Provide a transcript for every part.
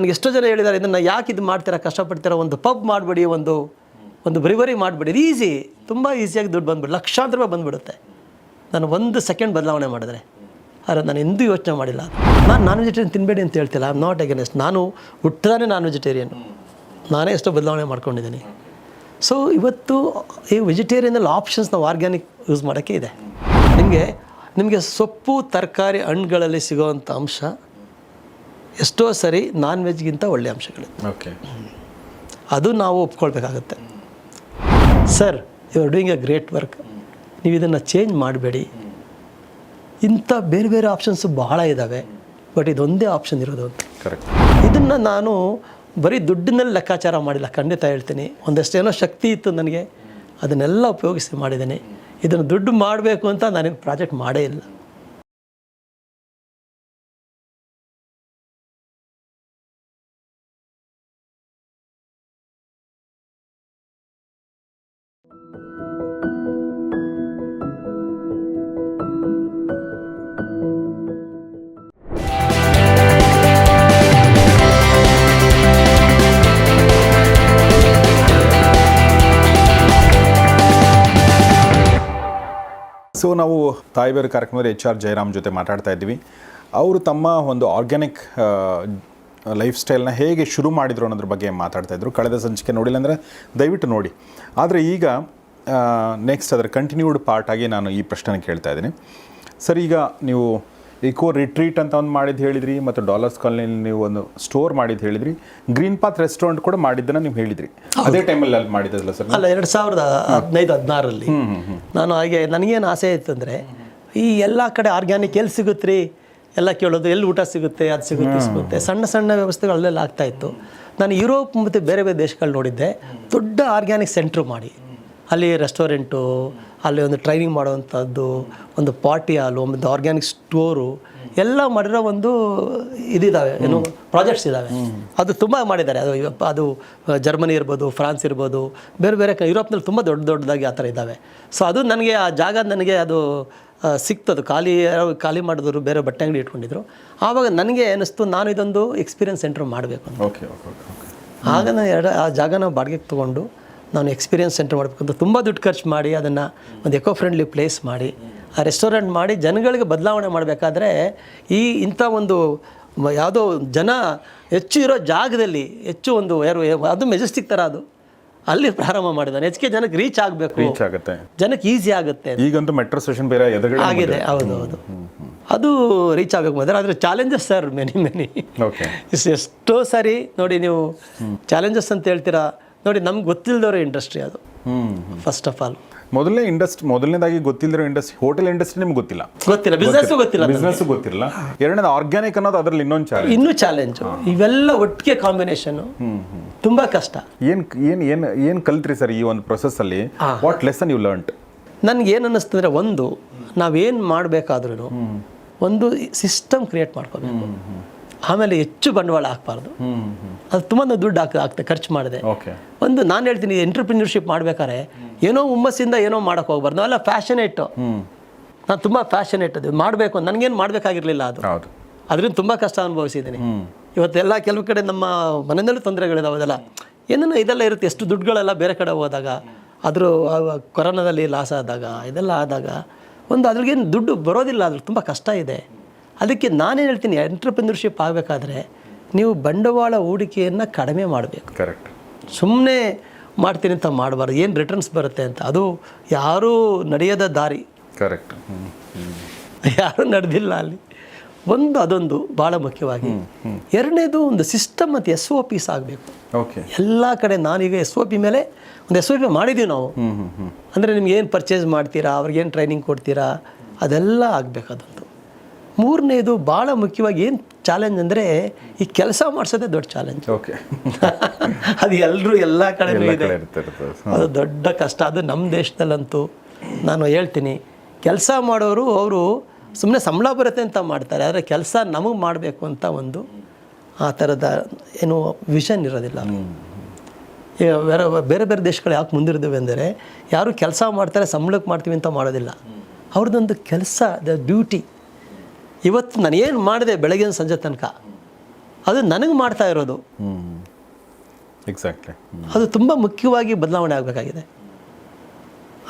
ನನಗೆ ಎಷ್ಟೋ ಜನ ಹೇಳಿದ್ದಾರೆ, ಇದನ್ನು ಯಾಕೆ ಇದು ಮಾಡ್ತೀರಾ, ಕಷ್ಟಪಡ್ತೀರಾ, ಒಂದು ಪಬ್ ಮಾಡಿಬಿಡಿ, ಒಂದು ಒಂದು ಬ್ರಿವರಿ ಮಾಡಿಬಿಡಿ. ಈಸಿ ತುಂಬ ಈಸಿಯಾಗಿ ದುಡ್ಡು ಬಂದ್ಬಿಡು, ಲಕ್ಷಾಂತರ ರೂಪಾಯಿ ಬಂದ್ಬಿಡುತ್ತೆ. ನಾನು ಒಂದು ಸೆಕೆಂಡ್ ಬದಲಾವಣೆ ಮಾಡಿದ್ರೆ, ಆದರೆ ನಾನು ಎಂದೂ ಯೋಚನೆ ಮಾಡಿಲ್ಲ. ನಾನು ನಾನ್ ವೆಜಿಟೇರಿಯನ್ ತಿನ್ನಬೇಡಿ ಅಂತ ಹೇಳ್ತಿಲ್ಲ ಐ ನಾಟ್ ಅಗೇನೆಸ್ಟ್ ನಾನು ಹುಟ್ಟದಾನೆ ನಾನ್ ವೆಜಿಟೇರಿಯನ್ ನಾನೇ ಎಷ್ಟೋ ಬದಲಾವಣೆ ಮಾಡ್ಕೊಂಡಿದ್ದೀನಿ. ಸೊ ಇವತ್ತು ಈ ವೆಜಿಟೇರಿಯನಲ್ಲಿ ಆಪ್ಷನ್ಸ್ ನಾವು ಆರ್ಗ್ಯಾನಿಕ್ ಯೂಸ್ ಮಾಡೋಕ್ಕೆ ಇದೆ. ನಿಮಗೆ ನಿಮಗೆ ಸೊಪ್ಪು, ತರಕಾರಿ, ಹಣ್ಣುಗಳಲ್ಲಿ ಸಿಗೋವಂಥ ಅಂಶ ಎಷ್ಟೋ ಸರಿ ನಾನ್ ವೆಜ್ಗಿಂತ ಒಳ್ಳೆ ಅಂಶಗಳು. ಓಕೆ ಅದು ನಾವು ಒಪ್ಕೊಳ್ಬೇಕಾಗತ್ತೆ. Sir you are doing a great work ನೀವು ಇದನ್ನು ಚೇಂಜ್ ಮಾಡಬೇಡಿ. ಇಂಥ ಬೇರೆ ಬೇರೆ ಆಪ್ಷನ್ಸು ಬಹಳ ಇದ್ದಾವೆ ಬಟ್ ಇದೊಂದೇ ಆಪ್ಷನ್ ಇರೋದು ಅಂತ. ಕರೆಕ್ಟ್ ಇದನ್ನು ನಾನು ಬರೀ ದುಡ್ಡಿನಲ್ಲಿ ಲೆಕ್ಕಾಚಾರ ಮಾಡಿಲ್ಲ ಖಂಡಿತ ಹೇಳ್ತೀನಿ. ಒಂದಷ್ಟೇನೋ ಶಕ್ತಿ ಇತ್ತು ನನಗೆ. ಅದನ್ನೆಲ್ಲ ಉಪಯೋಗಿಸಿ ಮಾಡಿದ್ದೀನಿ. ಇದನ್ನು ದುಡ್ಡು ಮಾಡಬೇಕು ಅಂತ ನನಗೆ ಪ್ರಾಜೆಕ್ಟ್ ಮಾಡೇ ಇಲ್ಲ. ಸೊ ನಾವು ತಾಯಿಬೇರು ಕಾರ್ಯಕ್ರಮದಲ್ಲಿ ಎಚ್ ಆರ್ ಜಯರಾಮ್ ಜೊತೆ ಮಾತಾಡ್ತಾ ಇದ್ವಿ ಅವರು ತಮ್ಮ ಒಂದು ಆರ್ಗ್ಯಾನಿಕ್ ಲೈಫ್ ಸ್ಟೈಲ್ನ ಹೇಗೆ ಶುರು ಮಾಡಿದ್ರು ಅನ್ನೋದ್ರ ಬಗ್ಗೆ ಮಾತಾಡ್ತಾ ಇದ್ರು. ಕಳೆದ ಸಂಚಿಕೆ ನೋಡಿಲ್ಲ ಅಂದರೆ ದಯವಿಟ್ಟು ನೋಡಿ. ಆದರೆ ಈಗ ನೆಕ್ಸ್ಟ್ ಅದರ ಕಂಟಿನ್ಯೂಡ್ ಪಾರ್ಟ್ ಆಗಿ ನಾನು ಈ ಪ್ರಶ್ನೆ ಕೇಳ್ತಾ ಇದ್ದೀನಿ. ಸರ್, ಈಗ ನೀವು ಇಕೋ ರಿಟ್ರೀಟ್ ಅಂತ ಒಂದು ಮಾಡಿದ್ದು ಹೇಳಿದ್ರಿ ಮತ್ತು ಡಾಲರ್ಸ್ ಕಾಲನಿಯಲ್ಲಿ ನೀವು ಒಂದು ಸ್ಟೋರ್ ಮಾಡಿದ್ದು ಹೇಳಿದ್ರಿ. ಗ್ರೀನ್ ಪಾತ್ ರೆಸ್ಟೋರೆಂಟ್ ಕೂಡ ಮಾಡಿದ್ದನ್ನ ನೀವು ಹೇಳಿದ್ರಿ. ಅದೇ ಟೈಮಲ್ಲಿ ಅಲ್ಲಿ ಮಾಡಿದ್ದಲ್ಲ ಸರ್ ಅಲ್ಲ ಎರಡು ಸಾವಿರದ ಹದಿನೈದು ಹದಿನಾರರಲ್ಲಿ. ನಾನು ಹಾಗೆ ನನಗೇನು ಆಸೆ ಇತ್ತಂದರೆ ಈ ಎಲ್ಲ ಕಡೆ ಆರ್ಗ್ಯಾನಿಕ್ ಎಲ್ಲಿ ಸಿಗುತ್ತೆ ರೀ ಎಲ್ಲ ಕೇಳೋದು ಎಲ್ಲಿ ಊಟ ಸಿಗುತ್ತೆ ಅದು ಸಿಗುತ್ತೆ ಸಿಗುತ್ತೆ. ಸಣ್ಣ ಸಣ್ಣ ವ್ಯವಸ್ಥೆಗಳು ಅಲ್ಲೆಲ್ಲ ಆಗ್ತಾ ಇತ್ತು. ನಾನು ಯುರೋಪ್ ಮತ್ತು ಬೇರೆ ಬೇರೆ ದೇಶಗಳು ನೋಡಿದ್ದೆ. ದೊಡ್ಡ ಆರ್ಗ್ಯಾನಿಕ್ ಸೆಂಟ್ರ್ ಮಾಡಿ. ಅಲ್ಲಿ ರೆಸ್ಟೋರೆಂಟು ಅಲ್ಲಿ ಒಂದು ಟ್ರೈನಿಂಗ್ ಮಾಡುವಂಥದ್ದು ಒಂದು ಪಾರ್ಟಿ ಹಾಲು ಒಂದು ಆರ್ಗ್ಯಾನಿಕ್ ಸ್ಟೋರು ಎಲ್ಲ ಮಾಡಿರೋ ಒಂದು ಇದಿದ್ದಾವೆ ಏನು ಪ್ರಾಜೆಕ್ಟ್ಸ್ ಇದ್ದಾವೆ ಅದು ತುಂಬ ಮಾಡಿದ್ದಾರೆ. ಅದು ಅದು ಜರ್ಮನಿ ಇರ್ಬೋದು ಫ್ರಾನ್ಸ್ ಇರ್ಬೋದು ಬೇರೆ ಬೇರೆ ಯುರೋಪ್ನಲ್ಲಿ ತುಂಬ ದೊಡ್ಡ ದೊಡ್ಡದಾಗಿ ಆ ಥರ ಇದ್ದಾವೆ ಸೊ ಅದು ನನಗೆ ಆ ಜಾಗ ನನಗೆ ಅದು ಸಿಕ್ತದು. ಖಾಲಿ ಖಾಲಿ ಮಾಡಿದ್ರು ಬೇರೆ ಬಟ್ಟೆ ಅಂಗಡಿ ಇಟ್ಕೊಂಡಿದ್ರು. ಆವಾಗ ನನಗೆ ಅನ್ನಿಸ್ತು ನಾನು ಇದೊಂದು ಎಕ್ಸ್ಪೀರಿಯನ್ಸ್ ಸೆಂಟ್ರ್ ಮಾಡಬೇಕು ಅಂತ. ಆಗ ನಾನು ಎರಡು ಆ ಜಾಗನ ಬಾಡಿಗೆಗೆ ತೊಗೊಂಡು ನಾನು ಎಕ್ಸ್ಪೀರಿಯನ್ಸ್ ಸೆಂಟರ್ ಮಾಡಬೇಕಂತ ತುಂಬ ದುಡ್ಡು ಖರ್ಚು ಮಾಡಿ ಅದನ್ನು ಒಂದು ಎಕೋ ಫ್ರೆಂಡ್ಲಿ ಪ್ಲೇಸ್ ಮಾಡಿ ಆ ರೆಸ್ಟೋರೆಂಟ್ ಮಾಡಿ ಜನಗಳಿಗೆ ಬದಲಾವಣೆ ಮಾಡಬೇಕಾದ್ರೆ ಈ ಇಂಥ ಒಂದು ಯಾವುದೋ ಜನ ಹೆಚ್ಚು ಇರೋ ಜಾಗದಲ್ಲಿ ಹೆಚ್ಚು ಒಂದು ಯಾರು ಅದು ಮೆಜೆಸ್ಟಿಕ್ ಥರ ಅದು. ಅಲ್ಲಿ ಪ್ರಾರಂಭ ಮಾಡಿದ್ದಾನೆ. ಹೆಚ್ಚಿಗೆ ಜನಕ್ಕೆ ರೀಚ್ ಆಗಬೇಕು. ರೀಚ್ ಆಗುತ್ತೆ. ಜನಕ್ಕೆ ಈಸಿ ಆಗುತ್ತೆ. ಈಗಂತೂ ಮೆಟ್ರೋ ಸ್ಟೇಷನ್ ಬೇರೆ ಎದುರುಗಡೆ ಆಗಿದೆ. ಹೌದು ಹೌದು. ಅದು ರೀಚ್ ಆಗಬೇಕು ಮೊದಲು ಆದರೆ challenges sir many many okay is ಎಷ್ಟೋ ಸಾರಿ ನೋಡಿ ನೀವು ಚಾಲೆಂಜಸ್ ಅಂತ ಹೇಳ್ತೀರಾ? ನೋಡಿ ನಮ್ಗೆ ಗೊತ್ತಿಲ್ಲದವ್ರ ಇಂಡಸ್ಟ್ರಿ ಅದು. ಹ್ಮ್ ಫಸ್ಟ್ ಆಫ್ ಆಲ್ ಮೊದಲನೇ ಇಂಡಸ್ಟ್ರಿ ಮೊದಲನೇದಾಗಿ ಗೊತ್ತಿಲ್ಲದಿರೋ ಇಂಡಸ್ಟ್ರಿ ಹೋಟೆಲ್ ಇಂಡಸ್ಟ್ರಿ ನಿಮ್ಗೆ ಗೊತ್ತಿಲ್ಲ. ಗೊತ್ತಿಲ್ಲ ಬಿಸ್ನೆಸ್ ಗೊತ್ತಿಲ್ಲ. ಬಿಸ್ನೆಸ್ ಗೊತ್ತಿರಲ್ಲ ಎರಡನೇದು ಆರ್ಗ್ಯಾನಿಕ್ ಅನ್ನೋದು ಅದರಲ್ಲಿ ಇನ್ನೊಂದು ಚಾಲೆಂಜ್ ಇನ್ನೂ ಚಾಲೆಂಜ್ ಇವೆಲ್ಲ ಒಟ್ಟಿಗೆ ಕಾಂಬಿನೇಷನ್ ತುಂಬ ಕಷ್ಟ. ಏನ್ ಏನ್ ಏನ್ ಏನ್ ಕಲ್ತ್ರಿ ಸರ್ ಈ ಒಂದು ಪ್ರೊಸೆಸ್ ಅಲ್ಲಿ? ವಾಟ್ ಲೆಸನ್ ಯು ಲರ್ನ್ಟ್ ನನ್ಗೆ ಏನು ಅನ್ನಿಸ್ತಂದ್ರೆ ಒಂದು ನಾವೇನು ಮಾಡಬೇಕಾದ್ರೂ ಒಂದು ಸಿಸ್ಟಮ್ ಕ್ರಿಯೇಟ್ ಮಾಡ್ಕೋಬೇಕು. ಆಮೇಲೆ ಹೆಚ್ಚು ಬಂಡವಾಳ ಹಾಕ್ಬಾರ್ದು. ಅದು ತುಂಬ ದುಡ್ಡು ಹಾಕ್ ಆಗ್ತದೆ ಖರ್ಚು ಮಾಡಿದೆ. ಒಂದು ನಾನು ಹೇಳ್ತೀನಿ ಎಂಟ್ರಪ್ರಿನ್ಯೂರ್ಶಿಪ್ ಮಾಡ್ಬೇಕಾದ್ರೆ ಏನೋ ಹುಮ್ಮಸ್ಸಿಂದ ಏನೋ ಮಾಡೋಕೆ ಹೋಗ್ಬಾರ್ದು. ನಾವೆಲ್ಲ ಫ್ಯಾಷನೇಟು ನಾನು ತುಂಬ ಫ್ಯಾಷನೇಟ್ ಅದು. ಮಾಡಬೇಕು ನನಗೇನು ಮಾಡಬೇಕಾಗಿರಲಿಲ್ಲ ಅದು. ಅದರಿಂದ ತುಂಬ ಕಷ್ಟ ಅನುಭವಿಸಿದ್ದೀನಿ. ಇವತ್ತೆಲ್ಲ ಕೆಲವು ಕಡೆ ನಮ್ಮ ಮನೆಯಲ್ಲೂ ತೊಂದರೆಗಳಿದಾವೆ ಅದೆಲ್ಲ. ಏನೋ ಇದೆಲ್ಲ ಇರುತ್ತೆ. ಎಷ್ಟು ದುಡ್ಡುಗಳೆಲ್ಲ ಬೇರೆ ಕಡೆ ಹೋದಾಗ ಅದ್ರ ಕೊರೋನಾದಲ್ಲಿ ಲಾಸ್ ಆದಾಗ ಇದೆಲ್ಲ ಆದಾಗ ಒಂದು ಅದ್ರಿಗೇನು ದುಡ್ಡು ಬರೋದಿಲ್ಲ. ಅದ್ರ ತುಂಬ ಕಷ್ಟ ಇದೆ. ಅದಕ್ಕೆ ನಾನೇನು ಹೇಳ್ತೀನಿ ಎಂಟ್ರಪ್ರಿನರ್ಶಿಪ್ ಆಗಬೇಕಾದ್ರೆ ನೀವು ಬಂಡವಾಳ ಹೂಡಿಕೆಯನ್ನು ಕಡಿಮೆ ಮಾಡಬೇಕು. ಕರೆಕ್ಟ್ ಸುಮ್ಮನೆ ಮಾಡ್ತೀನಿ ಅಂತ ಮಾಡಬಾರ್ದು ಏನು ರಿಟರ್ನ್ಸ್ ಬರುತ್ತೆ ಅಂತ. ಅದು ಯಾರೂ ನಡೆಯದ ದಾರಿ. ಕರೆಕ್ಟ್ ಯಾರೂ ನಡೆದಿಲ್ಲ ಅಲ್ಲಿ. ಒಂದು ಅದೊಂದು ಭಾಳ ಮುಖ್ಯವಾಗಿ. ಎರಡನೇದು ಒಂದು ಸಿಸ್ಟಮ್ ಮತ್ತು ಎಸ್ ಒ ಪಿಸ್ ಆಗಬೇಕು. ಓಕೆ ಎಲ್ಲ ಕಡೆ ನಾನೀಗ ಎಸ್ ಒ ಪಿ ಮೇಲೆ ಒಂದು ಎಸ್ ಒ ಪಿ ಮಾಡಿದ್ದೀವಿ ನಾವು. ಅಂದರೆ ನಿಮ್ಗೆ ಏನು ಪರ್ಚೇಸ್ ಮಾಡ್ತೀರಾ ಅವ್ರಿಗೇನು ಟ್ರೈನಿಂಗ್ ಕೊಡ್ತೀರಾ ಅದೆಲ್ಲ ಆಗಬೇಕು ಅದಂತು ಮೂರನೇದು ಭಾಳ ಮುಖ್ಯವಾಗಿ ಏನು ಚಾಲೆಂಜ್ ಅಂದರೆ ಈ ಕೆಲಸ ಮಾಡಿಸೋದೇ ದೊಡ್ಡ ಚಾಲೆಂಜ್ ಓಕೆ ಅದು ಎಲ್ಲರೂ ಎಲ್ಲ ಕಡೆ ಇದೆ ಅದು ದೊಡ್ಡ ಕಷ್ಟ. ಅದು ನಮ್ಮ ದೇಶದಲ್ಲಂತೂ ನಾನು ಹೇಳ್ತೀನಿ. ಕೆಲಸ ಮಾಡೋರು ಅವರು ಸುಮ್ಮನೆ ಸಂಬಳ ಬರುತ್ತೆ ಅಂತ ಮಾಡ್ತಾರೆ. ಆದರೆ ಕೆಲಸ ನಮಗೆ ಮಾಡಬೇಕು ಅಂತ ಒಂದು ಆ ಥರದ ಏನು ವಿಷನ್ ಇರೋದಿಲ್ಲ. ಈಗ ಬೇರೆ ಬೇರೆ ಬೇರೆ ದೇಶಗಳು ಯಾಕೆ ಮುಂದಿರಿದ್ದೇವೆ ಅಂದರೆ ಯಾರು ಕೆಲಸ ಮಾಡ್ತಾರೆ ಸಂಬಳಕ್ಕೆ ಮಾಡ್ತೀವಿ ಅಂತ ಮಾಡೋದಿಲ್ಲ. ಅವ್ರದ್ದೊಂದು ಕೆಲಸ ದ ಡ್ಯೂಟಿ ಇವತ್ತು ನಾನು ಏನು ಮಾಡಿದೆ ಬೆಳಗಿನ ಸಂಜೆ ತನಕ ಅದು ನನಗೆ ಮಾಡ್ತಾ ಇರೋದು. ಎಕ್ಸಾಕ್ಟ್ಲಿ ಅದು ತುಂಬ ಮುಖ್ಯವಾಗಿ ಬದಲಾವಣೆ ಆಗಬೇಕಾಗಿದೆ.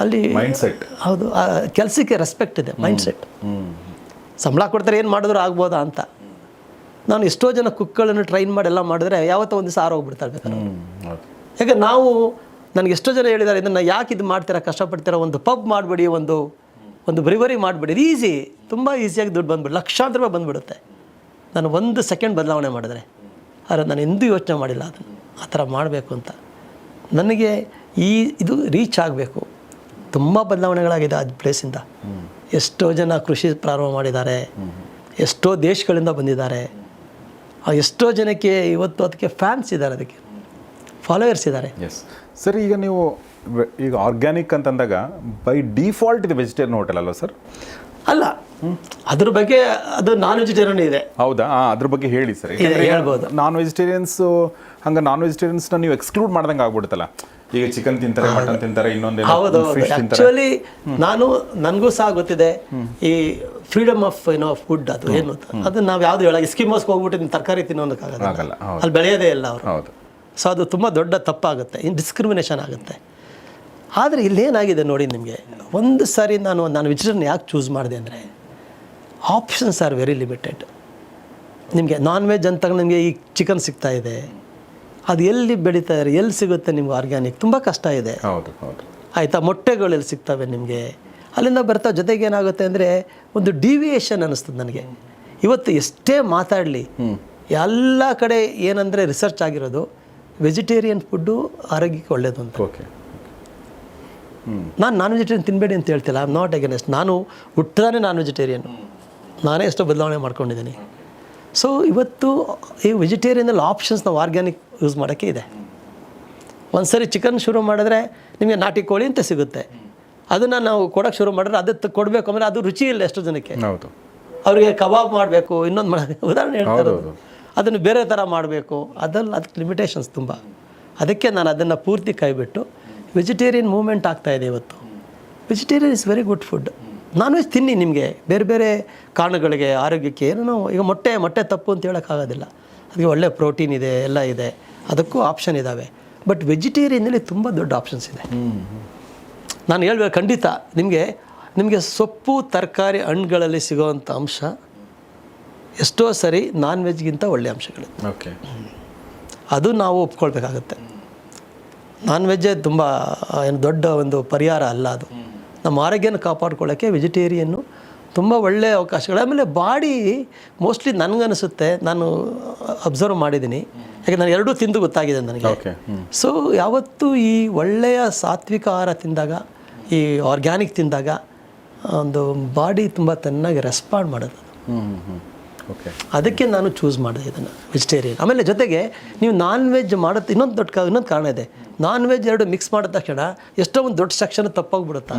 ಅಲ್ಲಿ ಮೈಂಡ್ ಸೆಟ್ ಹೌದು ಆ ಕೆಲಸಕ್ಕೆ ರೆಸ್ಪೆಕ್ಟ್ ಇದೆ ಮೈಂಡ್ಸೆಟ್ ಸಂಬಳ ಕೊಡ್ತಾರೆ ಏನು ಮಾಡಿದ್ರು ಆಗ್ಬೋದಾ ಅಂತ. ನಾನು ಎಷ್ಟೋ ಜನ ಕುಕ್ಗಳನ್ನು ಟ್ರೈನ್ ಮಾಡಿ ಎಲ್ಲ ಮಾಡಿದ್ರೆ ಯಾವತ್ತೋ ಒಂದು ದಿವಸ ಆರೋಗ್ಬಿಡ್ತಾರೆ ಬೇಕಾದ್ರೆ. ಯಾಕೆ ನಾವು ನನಗೆ ಎಷ್ಟೋ ಜನ ಹೇಳಿದ್ದಾರೆ ಇದನ್ನು ಯಾಕೆ ಇದು ಮಾಡ್ತೀರಾ ಕಷ್ಟಪಡ್ತೀರಾ ಒಂದು ಪಬ್ ಮಾಡಿಬಿಡಿ ಒಂದು ಒಂದು ಬ್ರಿವರಿ ಮಾಡಿಬಿಡಿ. ಈಸಿ ತುಂಬ ಈಸಿಯಾಗಿ ದುಡ್ಡು ಬಂದ್ಬಿಡು. ಲಕ್ಷಾಂತರ ರೂಪಾಯಿ ಬಂದ್ಬಿಡುತ್ತೆ. ನಾನು ಒಂದು ಸೆಕೆಂಡ್ ಬದಲಾವಣೆ ಮಾಡಿದ್ರೆ, ಆದರೆ ನಾನು ಎಂದೂ ಯೋಚನೆ ಮಾಡಿಲ್ಲ ಅದನ್ನು. ಆ ಥರ ಮಾಡಬೇಕು ಅಂತ. ನನಗೆ ಈ, ಇದು ರೀಚ್ ಆಗಬೇಕು. ತುಂಬ ಬದಲಾವಣೆಗಳಾಗಿದೆ ಆ ಪ್ಲೇಸಿಂದ ಎಷ್ಟೋ ಜನ ಕೃಷಿ ಪ್ರಾರಂಭ ಮಾಡಿದ್ದಾರೆ. ಎಷ್ಟೋ ದೇಶಗಳಿಂದ ಬಂದಿದ್ದಾರೆ. ಎಷ್ಟೋ ಜನಕ್ಕೆ ಇವತ್ತು ಅದಕ್ಕೆ ಫ್ಯಾನ್ಸ್ ಇದ್ದಾರೆ ಅದಕ್ಕೆ. ಫಾಲೋವರ್ಸ್ ಇದ್ದಾರೆ. ಎಸ್ ಸರ್, ಈಗ ನೀವು ಈಗ ಆರ್ಗ್ಯಾನಿಕ್ ಅಂತಂದಾಗ ಬೈ ಡಿಫಾಲ್ಟ್ ಇದು ವೆಜಿಟೇರಿಯನ್ ಹೋಟೆಲ್ ಅಲ್ವಾ ಸರ್ ಅಲ್ಲ ಅದ್ರ ಬಗ್ಗೆ ಅದು ನಾನ್ ವೆಜಿಟೇರಿಯನ್ ಇದೆ. ಹೌದಾ? ಅದ್ರ ಬಗ್ಗೆ ಹೇಳಿ ಸರ್ ಹೇಳ್ಬೋದು. ನಾನ್ ವೆಜಿಟೇರಿಯನ್ಸ್ ಹಂಗೆ ನಾನ್ ವೆಜಿಟೇರಿಯನ್ಸ್ನ ನೀವು ಎಕ್ಸ್ಕ್ಲೂಡ್ ಮಾಡ್ದಂಗೆ ಆಗ್ಬಿಡುತ್ತಲ್ಲ. ಈಗ ಚಿಕನ್ ತಿಂತಾರೆ ಮಟನ್ ತಿಂತಾರೆ ಇನ್ನೊಂದು ಹೌದು ಆಕ್ಚುಲಿ ನಾನು ನನಗೂ ಸಹ ಗೊತ್ತಿದೆ ಈ ಫ್ರೀಡಮ್ ಆಫ್ ಏನೋ ಫುಡ್ ಅದು ಏನು ಅಂತ. ಅದು ನಾವು ಯಾವ್ದು ಹೇಳ ಸ್ಕಿಮೋಸ್ಗೆ ಹೋಗ್ಬಿಟ್ಟು ತರಕಾರಿ ತಿನ್ನೋದಕ್ಕಾಗಲ್ಲ ಅಲ್ಲಿ ಬೆಳೆಯೋದೇ ಇಲ್ಲ ಅವರು. ಹೌದು. ಸೊ ಅದು ತುಂಬ ದೊಡ್ಡ ತಪ್ಪಾಗುತ್ತೆ. ಇನ್ ಡಿಸ್ಕ್ರಿಮಿನೇಷನ್ ಆಗುತ್ತೆ. ಆದರೆ ಇಲ್ಲೇನಾಗಿದೆ ನೋಡಿ ನಿಮಗೆ? ಒಂದು ಸಾರಿ ನಾನು ನಾನು ವಿಚಾರನ ಯಾಕೆ ಚೂಸ್ ಮಾಡಿದೆ ಅಂದರೆ ಆಪ್ಷನ್ಸ್ ಆರ್ ವೆರಿ ಲಿಮಿಟೆಡ್ ನಿಮಗೆ ನಾನ್ ವೆಜ್ ಅಂತ ನಿಮಗೆ ಈ ಚಿಕನ್ ಸಿಗ್ತಾ ಇದೆ. ಅದು ಎಲ್ಲಿ ಬೆಳೀತಾ ಇದೆ ಎಲ್ಲಿ ಸಿಗುತ್ತೆ ನಿಮ್ಗೆ ಆರ್ಗ್ಯಾನಿಕ್ ತುಂಬ ಕಷ್ಟ ಇದೆ. ಹೌದು ಹೌದು. ಆಯಿತಾ? ಮೊಟ್ಟೆಗಳು ಎಲ್ಲಿ ಸಿಗ್ತವೆ ನಿಮಗೆ? ಅಲ್ಲಿಂದ ಬರ್ತಾ ಜೊತೆಗೆ ಏನಾಗುತ್ತೆ ಅಂದರೆ ಒಂದು ಡಿವಿಯೇಷನ್ ಅನ್ನಿಸ್ತದೆ ನನಗೆ. ಇವತ್ತು ಎಷ್ಟೇ ಮಾತಾಡಲಿ ಎಲ್ಲ ಕಡೆ ಏನಂದರೆ ರಿಸರ್ಚ್ ಆಗಿರೋದು ವೆಜಿಟೇರಿಯನ್ ಫುಡ್ಡು ಆರೋಗ್ಯಕ್ಕೆ ಒಳ್ಳೆಯದು ಅಂತ. ಓಕೆ ನಾನು ನಾನ್ ವೆಜಿಟೇರಿಯನ್ ತಿನ್ನಬೇಡಿ ಅಂತ ಹೇಳ್ತಿಲ್ಲ ಐ ಆಮ್ ನಾಟ್ ಅಗೇನೆಸ್ಟ್ ನಾನು ಹುಟ್ಟದಾನೆ ನಾನ್ ವೆಜಿಟೇರಿಯನ್ ನಾನೇ ಎಷ್ಟೋ ಬದಲಾವಣೆ ಮಾಡ್ಕೊಂಡಿದ್ದೀನಿ. ಸೊ ಇವತ್ತು ಈ ವೆಜಿಟೇರಿಯನಲ್ಲಿ ಆಪ್ಷನ್ಸ್ ನಾವು ಆರ್ಗ್ಯಾನಿಕ್ ಯೂಸ್ ಮಾಡೋಕ್ಕೆ ಇದೆ. ಒಂದ್ಸರಿ ಚಿಕನ್ ಶುರು ಮಾಡಿದ್ರೆ ನಿಮಗೆ ನಾಟಿ ಕೋಳಿ ಅಂತ ಸಿಗುತ್ತೆ. ಅದನ್ನು ನಾವು ಕೊಡೋಕ್ಕೆ ಶುರು ಮಾಡಿದ್ರೆ ಅದಕ್ಕೆ ಕೊಡಬೇಕು ಅಂದರೆ ಅದು ರುಚಿ ಇಲ್ಲ ಎಷ್ಟೋ ಜನಕ್ಕೆ. ಹೌದು. ಅವರಿಗೆ ಕಬಾಬ್ ಮಾಡಬೇಕು ಇನ್ನೊಂದು ಮಾಡ ಉದಾಹರಣೆ ಹೇಳ್ತಾರೆ ಅದನ್ನು ಬೇರೆ ಥರ ಮಾಡಬೇಕು. ಅದರಲ್ಲಿ ಅದಕ್ಕೆ ಲಿಮಿಟೇಷನ್ಸ್ ತುಂಬ. ಅದಕ್ಕೆ ನಾನು ಅದನ್ನು ಪೂರ್ತಿ ಕೈಬಿಟ್ಟು ವೆಜಿಟೇರಿಯನ್ ಮೂವ್ಮೆಂಟ್ ಆಗ್ತಾ ಇದೆ ಇವತ್ತು. Vegetarian is very good food non veg ತಿನ್ನಿ ನಿಮಗೆ. ಬೇರೆ ಬೇರೆ ಕಾರಣಗಳಿಗೆ ಆರೋಗ್ಯಕ್ಕೆ ಏನೋ ಈಗ ಮೊಟ್ಟೆ ಮೊಟ್ಟೆ ತಪ್ಪು ಅಂತ ಹೇಳೋಕ್ಕಾಗೋದಿಲ್ಲ ಅದಕ್ಕೆ ಒಳ್ಳೆ ಪ್ರೋಟೀನ್ ಇದೆ ಎಲ್ಲ ಇದೆ. ಅದಕ್ಕೂ ಆಪ್ಷನ್ ಇದ್ದಾವೆ ಬಟ್ ವೆಜಿಟೇರಿಯನ್ನಲ್ಲಿ ತುಂಬ ದೊಡ್ಡ ಆಪ್ಷನ್ಸ್ ಇದೆ. ನಾನು ಹೇಳ್ಬೇಕು ಖಂಡಿತ. ನಿಮಗೆ ನಿಮಗೆ ಸೊಪ್ಪು ತರಕಾರಿ ಹಣ್ಣುಗಳಲ್ಲಿ ಸಿಗೋವಂಥ ಅಂಶ ಎಷ್ಟೋ ಸರಿ ನಾನ್ ವೆಜ್ಗಿಂತ ಒಳ್ಳೆಯ ಅಂಶಗಳು ಓಕೆ ಅದು ನಾವು ಒಪ್ಕೊಳ್ಬೇಕಾಗತ್ತೆ. ನಾನ್ ವೆಜ್ಜೇ ತುಂಬ ಏನು ದೊಡ್ಡ ಒಂದು ಪರಿಹಾರ ಅಲ್ಲ ಅದು. ನಮ್ಮ ಆರೋಗ್ಯನ ಕಾಪಾಡ್ಕೊಳ್ಳೋಕ್ಕೆ ವೆಜಿಟೇರಿಯನ್ನು ತುಂಬ ಒಳ್ಳೆಯ ಅವಕಾಶಗಳು. ಆಮೇಲೆ ಬಾಡಿ ಮೋಸ್ಟ್ಲಿ ನನಗನ್ನಿಸುತ್ತೆ ನಾನು ಅಬ್ಸರ್ವ್ ಮಾಡಿದ್ದೀನಿ. ಯಾಕೆ ನಾನು ಎರಡೂ ತಿಂದು ಗೊತ್ತಾಗಿದೆ ನನಗೆ. ಸೊ ಯಾವತ್ತೂ ಈ ಒಳ್ಳೆಯ ಸಾತ್ವಿಕ ಆಹಾರ ತಿಂದಾಗ ಈ ಆರ್ಗ್ಯಾನಿಕ್ ತಿಂದಾಗ ಒಂದು ಬಾಡಿ ತುಂಬ ಚೆನ್ನಾಗಿ ರೆಸ್ಪಾಂಡ್ ಮಾಡೋದು. ಅದಕ್ಕೆ ನಾನು ಚೂಸ್ ಮಾಡಿದೆ ಇದನ್ನು ವೆಜಿಟೇರಿಯನ್ ಆಮೇಲೆ ಜೊತೆಗೆ ನೀವು ನಾನ್ ವೆಜ್ ಮಾಡುತ್ತೆ ಇನ್ನೊಂದು ದೊಡ್ಡ ಇನ್ನೊಂದು ಕಾರಣ ಇದೆ. ನಾನ್ ವೆಜ್ ಎರಡು ಮಿಕ್ಸ್ ಮಾಡಿದ ತಕ್ಷಣ ಎಷ್ಟೋ ಒಂದು ದೊಡ್ಡ ಸೆಕ್ಷನ್ ತಪ್ಪೋಗ್ಬಿಡುತ್ತೆ?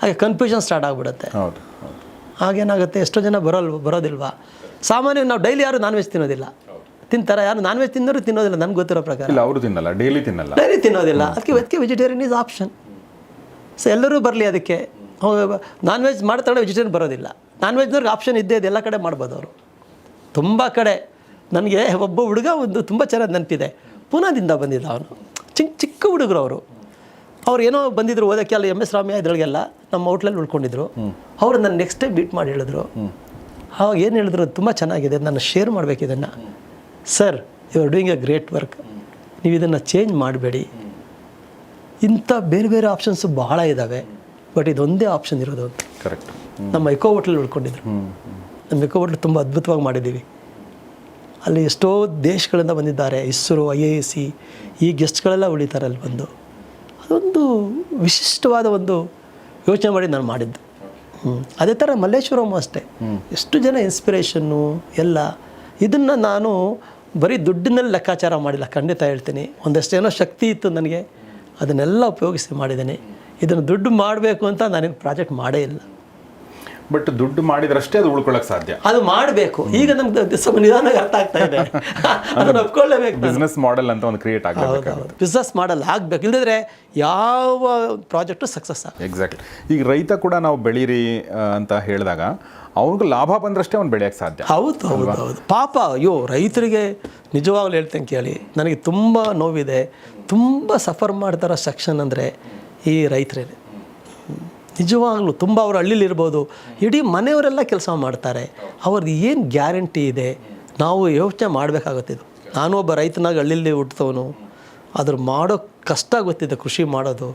ಹಾಗೆ ಕನ್ಫ್ಯೂಷನ್ ಸ್ಟಾರ್ಟ್ ಆಗಿಬಿಡುತ್ತೆ. ಹಾಗೇನಾಗುತ್ತೆ ಎಷ್ಟೋ ಜನ ಬರೋಲ್ ಬರೋದಿಲ್ವಾ? ಸಾಮಾನ್ಯ ನಾವು ಡೈಲಿ ಯಾರು ನಾನ್ ವೆಜ್ ತಿನ್ನೋದಿಲ್ಲ. ತಿಂತಾರೆ? ಯಾರು ನಾನ್ ವೆಜ್ ತಿನ್ನೋರು ತಿನ್ನೋದಿಲ್ಲ ನನ್ಗೆ ಗೊತ್ತಿರೋ ಪ್ರಕಾರ. ಇಲ್ಲ ಅವರು ತಿನ್ನಲ್ಲ ಡೈಲಿ ತಿನ್ನಲ್ಲ. ಡೈಲಿ ತಿನ್ನೋದಿಲ್ಲ. ಅದಕ್ಕೆ ಅದಕ್ಕೆ ವೆಜಿಟೇರಿಯನ್ ಇಸ್ ಆಪ್ಷನ್ ಸೊ ಎಲ್ಲರೂ ಬರಲಿ ಅದಕ್ಕೆ. ನಾನ್ ವೆಜ್ ಮಾಡ್ತಾಳೆ ವೆಜಿಟೇರಿಯನ್ ಬರೋದಿಲ್ಲ. ನಾನ್ ವೆಜ್ನವ್ರಿಗೆ ಆಪ್ಷನ್ ಇದ್ದೇ ಇದೆ ಎಲ್ಲ ಕಡೆ ಮಾಡ್ಬೋದು ಅವರು. ತುಂಬ ಕಡೆ ನನಗೆ ಒಬ್ಬ ಹುಡುಗ ಒಂದು ತುಂಬ ಚೆನ್ನಾಗಿ ನೆನಪಿದೆ. ಪುನಾದಿಂದ ಬಂದಿದ್ದ ಅವನು. ಚಿಕ್ಕ ಚಿಕ್ಕ ಹುಡುಗರು ಅವರು. ಅವ್ರು ಏನೋ ಬಂದಿದ್ರು ಓದಕ್ಕೆ ಅಲ್ಲ ಎಂ ಎಸ್ ರಾಮಯ್ಯ ಇದ್ರೊಳಗೆಲ್ಲ ನಮ್ಮ ಹೋಟ್ಲಲ್ಲಿ ಉಳ್ಕೊಂಡಿದ್ರು. ಅವರು ನನ್ನ ನೆಕ್ಸ್ಟ್ ಟೈಮ್ ಮೀಟ್ ಮಾಡಿ ಹೇಳಿದ್ರು. ಅವಾಗ ಏನು ಹೇಳಿದ್ರು ತುಂಬ ಚೆನ್ನಾಗಿದೆ ನಾನು ಶೇರ್ ಮಾಡಬೇಕು ಇದನ್ನು. Sir you are doing a great work ನೀವು ಇದನ್ನು ಚೇಂಜ್ ಮಾಡಬೇಡಿ. ಇಂಥ ಬೇರೆ ಬೇರೆ ಆಪ್ಷನ್ಸು ಬಹಳ ಇದ್ದಾವೆ ಬಟ್ ಇದೊಂದೇ ಆಪ್ಷನ್ ಇರೋದು. ಕರೆಕ್ಟ್ ನಮ್ಮ ಎಕೋ ಹೋಟ್ಲಲ್ಲಿ ಉಳ್ಕೊಂಡಿದ್ರು. ನಮ್ಮ ಎಕೋ ಹೋಟ್ಲ್ ತುಂಬ ಅದ್ಭುತವಾಗಿ ಮಾಡಿದ್ದೀವಿ. ಅಲ್ಲಿ ಎಷ್ಟೋ ದೇಶಗಳಿಂದ ಬಂದಿದ್ದಾರೆ ಇಸ್ರೋ ಐ ಎ ಸಿ ಈ ಗೆಸ್ಟ್ಗಳೆಲ್ಲ ಉಳಿತಾರೆ ಅಲ್ಲಿ ಬಂದು. ಅದೊಂದು ವಿಶಿಷ್ಟವಾದ ಒಂದು ಯೋಚನೆ ಮಾಡಿ ನಾನು ಮಾಡಿದ್ದು. ಅದೇ ಥರ ಮಲ್ಲೇಶ್ವರಂ ಅಷ್ಟೇ. ಎಷ್ಟು ಜನ ಇನ್ಸ್ಪಿರೇಷನ್ನು ಎಲ್ಲ. ಇದನ್ನು ನಾನು ಬರೀ ದುಡ್ಡಿನಲ್ಲಿ ಲೆಕ್ಕಾಚಾರ ಮಾಡಿಲ್ಲ ಖಂಡಿತ ಹೇಳ್ತೀನಿ. ಒಂದಷ್ಟೇನೋ ಶಕ್ತಿ ಇತ್ತು ನನಗೆ ಅದನ್ನೆಲ್ಲ ಉಪಯೋಗಿಸಿ ಮಾಡಿದ್ದೀನಿ. ಇದನ್ನು ದುಡ್ಡು ಮಾಡಬೇಕು ಅಂತ ನಾನೇನು ಪ್ರಾಜೆಕ್ಟ್ ಮಾಡೇ ಇಲ್ಲ. ಬಟ್ ದುಡ್ಡು ಮಾಡಿದ್ರಷ್ಟೇ ಅದು ಉಳ್ಕೊಳ್ಳೋಕೆ ಸಾಧ್ಯ. ಅದು ಮಾಡಬೇಕು. ಈಗ ನಮ್ಗೆ ಸ್ವಲ್ಪ ನಿಧಾನವಾಗಿ ಅರ್ಥ ಆಗ್ತಾ ಇದೆ. ಅದನ್ನು ಒಪ್ಕೊಳ್ಳೇಬೇಕು ಬಿಸ್ನೆಸ್ ಮಾಡೆಲ್ ಅಂತ ಒಂದು ಕ್ರಿಯೇಟ್ ಆಗಬೇಕು ಬಿಸ್ನೆಸ್ ಮಾಡಲ್ ಆಗಬೇಕು. ಇಲ್ಲದಿದ್ರೆ ಯಾವ ಪ್ರಾಜೆಕ್ಟು ಸಕ್ಸಸ್ ಆಗ ಎಕ್ಸಾಕ್ಟ್ ಈಗ ರೈತ ಕೂಡ ನಾವು ಬೆಳೀರಿ ಅಂತ ಹೇಳಿದಾಗ ಅವ್ನಿಗೆ ಲಾಭ ಬಂದ್ರಷ್ಟೇ ಅವ್ನು ಬೆಳೆಯೋಕ್ಕೆ ಸಾಧ್ಯ. ಹೌದು ಹೌದು ಹೌದು. ಪಾಪ ಅಯ್ಯೋ ರೈತರಿಗೆ ನಿಜವಾಗ್ಲೂ ಹೇಳ್ತೇನೆ ಕೇಳಿ. ನನಗೆ ತುಂಬ ನೋವಿದೆ. ತುಂಬ ಸಫರ್ ಮಾಡ್ತಾರೋ ಸೆಕ್ಷನ್ ಅಂದರೆ ಈ ರೈತರೇ ನಿಜವಾಗ್ಲೂ ತುಂಬ ಅವರು ಹಳ್ಳಿಲಿರ್ಬೋದು. ಇಡೀ ಮನೆಯವರೆಲ್ಲ ಕೆಲಸ ಮಾಡ್ತಾರೆ. ಅವ್ರದ್ದು ಏನು ಗ್ಯಾರಂಟಿ ಇದೆ? ನಾವು ಯೋಚನೆ ಮಾಡಬೇಕಾಗುತ್ತೆ ಇದು. ನಾನು ಒಬ್ಬ ರೈತನಾಗ ಹಳ್ಳಿಲಿ ಹುಟ್ಟಿದವನು ಅದ್ರ ಮಾಡೋ ಕಷ್ಟ ಗೊತ್ತಿದೆ ಕೃಷಿ ಮಾಡೋದು.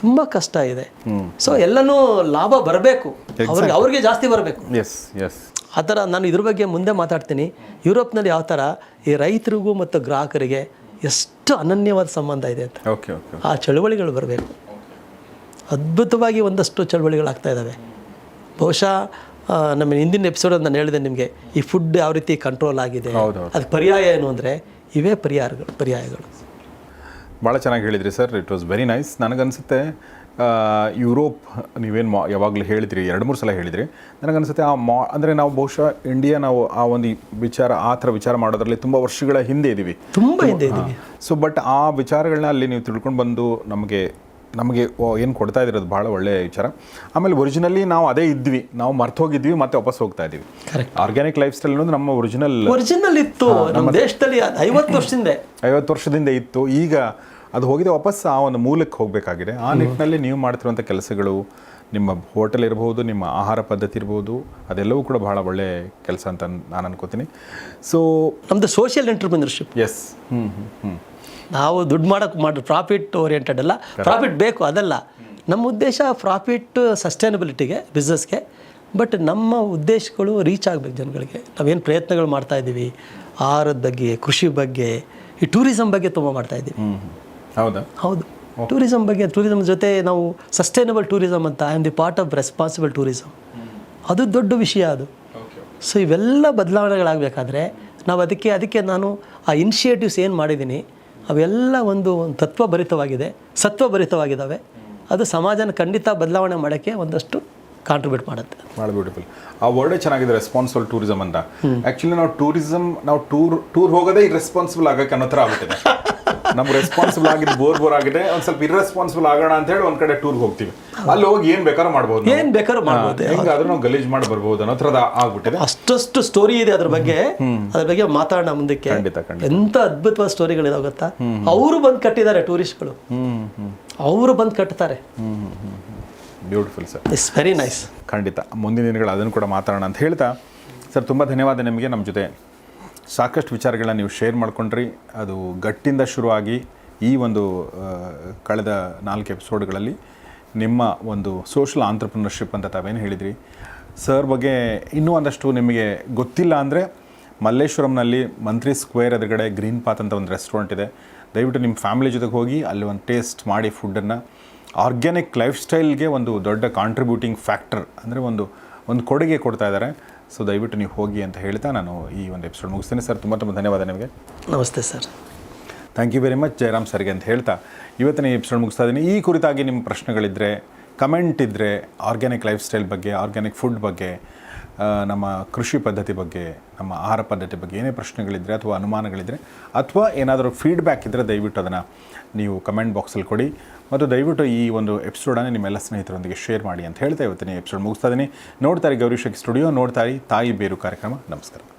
ತುಂಬ ಕಷ್ಟ ಇದೆ. ಸೊ ಎಲ್ಲನೂ ಲಾಭ ಬರಬೇಕು. ಅವ್ರಿಗೆ ಅವ್ರಿಗೆ ಜಾಸ್ತಿ ಬರಬೇಕು. ಎಸ್ ಎಸ್ ಆ ಥರ ನಾನು ಇದ್ರ ಬಗ್ಗೆ ಮುಂದೆ ಮಾತಾಡ್ತೀನಿ. ಯುರೋಪ್ನಲ್ಲಿ ಯಾವ ಥರ ಈ ರೈತರಿಗೂ ಮತ್ತು ಗ್ರಾಹಕರಿಗೆ ಎಷ್ಟು ಅನನ್ಯವಾದ ಸಂಬಂಧ ಇದೆ ಅಂತ. ಆ ಚಳುವಳಿಗಳು ಬರಬೇಕು. ಅದ್ಭುತವಾಗಿ ಒಂದಷ್ಟು ಚಳವಳಿಗಳಾಗ್ತಾ ಇದ್ದಾವೆ. ಬಹುಶಃ ನಮ್ಮ ಹಿಂದಿನ ಎಪಿಸೋಡ್ ನಾನು ಹೇಳಿದೆ ನಿಮಗೆ ಈ ಫುಡ್ ಯಾವ ರೀತಿ ಕಂಟ್ರೋಲ್ ಆಗಿದೆ ಅದಕ್ಕೆ ಪರ್ಯಾಯ ಏನು ಅಂದರೆ ಇವೇ ಪರಿಹಾರಗಳು ಪರ್ಯಾಯಗಳು. ಭಾಳ ಚೆನ್ನಾಗಿ ಹೇಳಿದ್ರಿ sir it was very nice ನನಗನ್ಸುತ್ತೆ ಯುರೋಪ್ ನೀವೇನು ಮಾ ಯಾವಾಗಲೂ ಹೇಳಿದ್ರಿ ಎರಡು ಮೂರು ಸಲ ಹೇಳಿದ್ರಿ. ನನಗನ್ಸುತ್ತೆ ಆ ಮಾ ಅಂದರೆ ನಾವು ಬಹುಶಃ ಇಂಡಿಯಾ ನಾವು ಆ ಒಂದು ವಿಚಾರ ಆ ಥರ ವಿಚಾರ ಮಾಡೋದ್ರಲ್ಲಿ ತುಂಬ ವರ್ಷಗಳ ಹಿಂದೆ ಇದ್ದೀವಿ ತುಂಬ ಹಿಂದೆ ಇದ್ದೀವಿ ಸೊ ಬಟ್ ಆ ವಿಚಾರಗಳನ್ನ ಅಲ್ಲಿ ನೀವು ತಿಳ್ಕೊಂಡು ಬಂದು ನಮಗೆ ನಮಗೆ ಏನು ಕೊಡ್ತಾ ಇದ್ದಿರೋದು ಭಾಳ ಒಳ್ಳೆಯ ವಿಚಾರ. ಆಮೇಲೆ ಒರಿಜಿನಲಿ ನಾವು ಅದೇ ಇದ್ವಿ. ನಾವು ಮರ್ತು ಹೋಗಿದ್ವಿ ಮತ್ತೆ ವಾಪಸ್ ಹೋಗ್ತಾ ಇದೀವಿ. ಆರ್ಗ್ಯಾನಿಕ್ ಲೈಫ್ ಸ್ಟೈಲ್ ಅನ್ನೋದು ನಮ್ಮ ಒರಿಜಿನಲ್ ಒರಿಜಿನಲ್ ಇತ್ತು. ನಮ್ಮ ದೇಶದಲ್ಲಿ ಐವತ್ತು ವರ್ಷದಿಂದ. ಐವತ್ತು ವರ್ಷದಿಂದ ಇತ್ತು. ಈಗ ಅದು ಹೋಗಿದೆ ವಾಪಸ್ ಆ ಒಂದು ಮೂಲಕ್ಕೆ ಹೋಗಬೇಕಾಗಿದೆ. ಆ ನಿಟ್ಟಿನಲ್ಲಿ ನೀವು ಮಾಡ್ತಿರುವಂಥ ಕೆಲಸಗಳು ನಿಮ್ಮ ಹೋಟೆಲ್ ಇರ್ಬೋದು ನಿಮ್ಮ ಆಹಾರ ಪದ್ಧತಿ ಇರ್ಬೋದು ಅದೆಲ್ಲವೂ ಕೂಡ ಬಹಳ ಒಳ್ಳೆ ಕೆಲಸ ಅಂತ ನಾನು ಅನ್ಕೋತೀನಿ. ಸೊ ನಮ್ದು ಸೋಷಿಯಲ್ ಎಂಟರ್ಪ್ರಿನರ್ಶಿಪ್ ಎಸ್ ಹ್ಞೂ ಹ್ಞೂ ಹ್ಞೂ ನಾವು ದುಡ್ಡು ಮಾಡೋಕೆ ಮಾಡಿ ಪ್ರಾಫಿಟ್ ಓರಿಯೆಂಟೆಡ್ ಅಲ್ಲ. ಪ್ರಾಫಿಟ್ ಬೇಕು ಅದಲ್ಲ. ನಮ್ಮ ಉದ್ದೇಶ ಪ್ರಾಫಿಟ್ ಸಸ್ಟೈನಬಿಲಿಟಿಗೆ ಬಿಸ್ನೆಸ್ಗೆ ಬಟ್ ನಮ್ಮ ಉದ್ದೇಶಗಳು ರೀಚ್ ಆಗಬೇಕು ಜನಗಳಿಗೆ. ನಾವೇನು ಪ್ರಯತ್ನಗಳು ಮಾಡ್ತಾ ಇದ್ದೀವಿ. ಆಹಾರದ ಬಗ್ಗೆ ಕೃಷಿ ಬಗ್ಗೆ ಈ ಟೂರಿಸಂ ಬಗ್ಗೆ ತುಂಬ ಮಾಡ್ತಾ ಇದ್ದೀವಿ. ಹೌದಾ? ಹೌದು. ಟೂರಿಸಂ ಬಗ್ಗೆ ಟೂರಿಸಂ ಜೊತೆ ನಾವು ಸಸ್ಟೈನಬಲ್ ಟೂರಿಸಂ ಅಂತ I am the part of responsible tourism ಅದು ದೊಡ್ಡ ವಿಷಯ ಅದು. ಸೊ ಇವೆಲ್ಲ ಬದಲಾವಣೆಗಳಾಗಬೇಕಾದ್ರೆ ನಾವು ಅದಕ್ಕೆ ಅದಕ್ಕೆ ನಾನು ಆ ಇನಿಷಿಯೇಟಿವ್ಸ್ ಏನು ಮಾಡಿದ್ದೀನಿ ಅವೆಲ್ಲ ಒಂದು ಒಂದು ತತ್ವಭರಿತವಾಗಿದೆ ಸತ್ವಭರಿತವಾಗಿದ್ದಾವೆ. ಅದು ಸಮಾಜನ ಖಂಡಿತ ಬದಲಾವಣೆ ಮಾಡೋಕ್ಕೆ ಒಂದಷ್ಟು ಕಾಂಟ್ರಿಬ್ಯೂಟ್ ಮಾಡುತ್ತೆ. ಭಾಳ ಬ್ಯೂಟಿಫುಲ್ ಆ ವರ್ಡೇ ಚೆನ್ನಾಗಿದೆ ರೆಸ್ಪಾನ್ಸಿಬಲ್ ಟೂರಿಸಮ್ ಅಂತ. ಆ್ಯಕ್ಚುಲಿ ನಾವು ಟೂರಿಸಮ್ ನಾವು ಟೂರ್ ಟೂರ್ ಹೋಗೋದೇ ರೆಸ್ಪಾನ್ಸಿಬಲ್ ಆಗಕ್ಕೆ ಅನ್ನೋ ಥರ ಆಗ್ಬಿಟ್ಟಿದೆ. ನಮ್ಗೆ ರೆಸ್ಪಾನ್ಸಿಬಲ್ ಆಗಿದ್ದು ಬೋರ್ ಬೋರ್ ಆಗಿದೆ. ಒಂದ್ ಸ್ವಲ್ಪ ಇರ್ರೆಸ್ಪಾನ್ಸಿಬಲ್ ಆಗೋಣ ಅಂತ ಹೇಳಿ ಒಂದ್ ಕಡೆ ಟೂರ್ ಹೋಗ್ತೀವಿ. ಅಲ್ಲಿ ಹೋಗಿ ಏನು ಬೇಕಾದ್ರೂ ಮಾಡ್ಬೋದು ಏನ್ ಬೇಕಾದ್ರೂ ಮಾಡ್ಬೋದು ಹೆಂಗಾದ್ರೂ ನಾವು ಗಲೀಜ್ ಮಾಡಿ ಬರ್ಬೋದು ಅನ್ನೋ ಥರದ ಆಗ್ಬಿಟ್ಟಿದೆ. ಅಷ್ಟಷ್ಟು ಸ್ಟೋರಿ ಇದೆ ಅದ್ರ ಬಗ್ಗೆ. ಅದ್ರ ಬಗ್ಗೆ ಮಾತಾಡೋಣ ಮುಂದಕ್ಕೆ. ಖಂಡಿತ ಖಂಡಿತ. ಎಂತ ಅದ್ಭುತವಾದ ಸ್ಟೋರಿಗಳಿದಾವೆ ಗೊತ್ತಾ? ಅವರು ಬಂದು ಕಟ್ಟಿದ್ದಾರೆ ಟೂರಿಸ್ಟ್ಗಳು ಅವರು ಬಂದು ಕಟ್ತಾರೆ. ಹ್ಮ್ beautiful sir it's very nice ಖಂಡಿತ. ಮುಂದಿನ ದಿನಗಳು ಅದನ್ನು ಕೂಡ ಮಾತಾಡೋಣ ಅಂತ ಹೇಳ್ತಾ ಸರ್ ತುಂಬ ಧನ್ಯವಾದ ನಿಮಗೆ ನಮ್ಮ ಜೊತೆ ಸಾಕಷ್ಟು ವಿಚಾರಗಳನ್ನ ನೀವು ಶೇರ್ ಮಾಡ್ಕೊಂಡ್ರಿ. ಅದು ಗಟ್ಟಿಂದ ಶುರುವಾಗಿ ಈ ಒಂದು ಕಳೆದ ನಾಲ್ಕು ಎಪಿಸೋಡ್ಗಳಲ್ಲಿ ನಿಮ್ಮ ಒಂದು ಸೋಷಲ್ ಆಂಟ್ರಪ್ರಿನರ್ಶಿಪ್ ಅಂತ ತಾವೇನು ಹೇಳಿದ್ರಿ. ಸರ್ ಬಗ್ಗೆ ಇನ್ನೂ ಒಂದಷ್ಟು ನಿಮಗೆ ಗೊತ್ತಿಲ್ಲ ಅಂದರೆ ಮಲ್ಲೇಶ್ವರಂನಲ್ಲಿ ಮಂತ್ರಿ ಸ್ಕ್ವೇರ್ ಎದುರುಗಡೆ ಗ್ರೀನ್ ಪಾತ್ ಅಂತ ಒಂದು ರೆಸ್ಟೋರೆಂಟ್ ಇದೆ. ದಯವಿಟ್ಟು ನಿಮ್ಮ ಫ್ಯಾಮಿಲಿ ಜೊತೆಗೆ ಹೋಗಿ ಅಲ್ಲಿ ಒಂದು ಟೇಸ್ಟ್ ಮಾಡಿ ಫುಡ್ಡನ್ನು ಆರ್ಗ್ಯಾನಿಕ್ ಲೈಫ್ ಸ್ಟೈಲ್ಗೆ ಒಂದು ದೊಡ್ಡ ಕಾಂಟ್ರಿಬ್ಯೂಟಿಂಗ್ ಫ್ಯಾಕ್ಟರ್ ಅಂದರೆ ಒಂದು ಒಂದು ಕೊಡುಗೆ ಕೊಡ್ತಾ ಇದ್ದಾರೆ. ಸೊ ದಯವಿಟ್ಟು ನೀವು ಹೋಗಿ ಅಂತ ಹೇಳ್ತಾ ನಾನು ಈ ಒಂದು ಎಪಿಸೋಡ್ ಮುಗಿಸ್ತೇನೆ. ಸರ್ ತುಂಬ ತುಂಬ ಧನ್ಯವಾದ ನಿಮಗೆ. ನಮಸ್ತೆ sir. Thank you very much Jayaram ಸರ್ಗೆ ಅಂತ ಹೇಳ್ತಾ. ಇವತ್ತಿನ ಎಪಿಸೋಡ್ ಮುಗಿಸ್ತಾ ಇದ್ದೀನಿ. ಈ ಕುರಿತಾಗಿ ನಿಮ್ಮ ಪ್ರಶ್ನೆಗಳಿದ್ದರೆ ಕಮೆಂಟ್ ಇದ್ದರೆ ಆರ್ಗ್ಯಾನಿಕ್ ಲೈಫ್ ಸ್ಟೈಲ್ ಬಗ್ಗೆ ಆರ್ಗ್ಯಾನಿಕ್ ಫುಡ್ ಬಗ್ಗೆ ನಮ್ಮ ಕೃಷಿ ಪದ್ಧತಿ ಬಗ್ಗೆ ನಮ್ಮ ಆಹಾರ ಪದ್ಧತಿ ಬಗ್ಗೆ ಏನೇ ಪ್ರಶ್ನೆಗಳಿದ್ದರೆ ಅಥವಾ ಅನುಮಾನಗಳಿದ್ದರೆ ಅಥವಾ ಏನಾದರೂ ಫೀಡ್ಬ್ಯಾಕ್ ಇದ್ದರೆ ದಯವಿಟ್ಟು ಅದನ್ನು ನೀವು ಕಮೆಂಟ್ ಬಾಕ್ಸಲ್ಲಿ ಕೊಡಿ. ಮತ್ತು ದಯವಿಟ್ಟು ಈ ಒಂದು ಎಪಿಸೋಡನ್ನು ನಿಮ್ಮೆಲ್ಲ ಸ್ನೇಹಿತರೊಂದಿಗೆ ಶೇರ್ ಮಾಡಿ ಅಂತ ಹೇಳ್ತಾ ಇವತ್ತಿನ ಎಪಿಸೋಡ್ ಮುಗಿಸ್ತಾ ಇದ್ದೀನಿ. ನೋಡ್ತಾರೆ ಗೌರಿ ಶಕ್ತಿ ಸ್ಟುಡಿಯೋ ನೋಡ್ತಾರೆ ತಾಯಿ ಬೇರು ಕಾರ್ಯಕ್ರಮ. ನಮಸ್ಕಾರ.